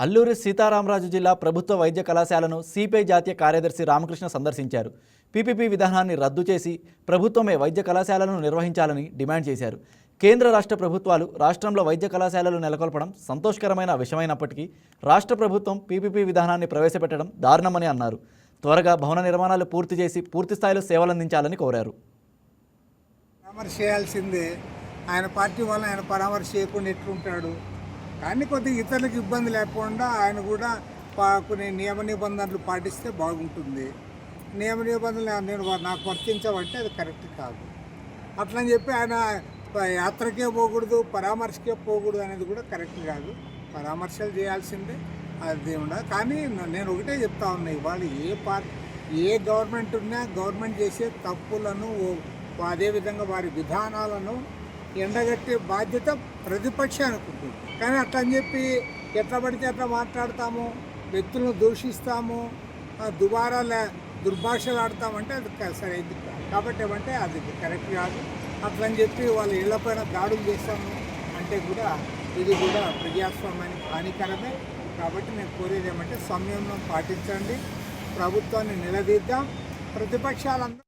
అల్లూరి సీతారామరాజు జిల్లా ప్రభుత్వ వైద్య కళాశాలను సిపిఐ జాతీయ కార్యదర్శి రామకృష్ణ సందర్శించారు. పీపీపీ విధానాన్ని రద్దు చేసి ప్రభుత్వమే వైద్య కళాశాలను నిర్వహించాలని డిమాండ్ చేశారు. కేంద్ర రాష్ట్ర ప్రభుత్వాలు రాష్ట్రంలో వైద్య కళాశాలలు నెలకొల్పడం సంతోషకరమైన విషయమైనప్పటికీ రాష్ట్ర ప్రభుత్వం పీపీపీ విధానాన్ని ప్రవేశపెట్టడం దారుణమని అన్నారు. త్వరగా భవన నిర్మాణాలు పూర్తి చేసి పూర్తి స్థాయిలో సేవలందించాలని కోరారు. పరామర్శ చేయాల్సిందే. ఆయన పార్టీ వల్ల ఆయన పరామర్శ చేయకుండా ఎట్లుంటాడు? కానీ కొద్దిగా ఇతరులకు ఇబ్బంది లేకుండా ఆయన కూడా కొన్ని నియమ నిబంధనలు పాటిస్తే బాగుంటుంది. నియమ నిబంధనలు నేను నాకు వర్తించవంటే అది కరెక్ట్ కాదు. అట్లని చెప్పి ఆయన యాత్రకే పోకూడదు పరామర్శకే పోకూడదు అనేది కూడా కరెక్ట్ కాదు. పరామర్శలు చేయాల్సిందే అది ఉండదు కానీ నేను ఒకటే చెప్తా ఉన్నా ఇవాళ ఏ పార్టీ ఏ గవర్నమెంట్ ఉన్నా గవర్నమెంట్ చేసే తప్పులను అదేవిధంగా వారి విధానాలను ఎండగట్టే బాధ్యత ప్రతిపక్షానికి ఉంటుంది కానీ అట్లా అని చెప్పి ఎట్లా పడితే అట్లా మాట్లాడతాము వ్యక్తులను దూషిస్తాము దుబారా దుర్భాషలు ఆడతామంటే అది సరైంది కాబట్టి ఏమంటే అది కరెక్ట్ కాదు. అట్లని చెప్పి వాళ్ళ ఇళ్ళపైన దాడులు చేస్తాము అంటే కూడా ఇది కూడా ప్రజాస్వామ్యానికి హానికరమే. కాబట్టి నేను కోరేది ఏమంటే సంయమనం పాటించండి. ప్రభుత్వాన్ని నిలదీద్దాం. ప్రతిపక్షాలందరూ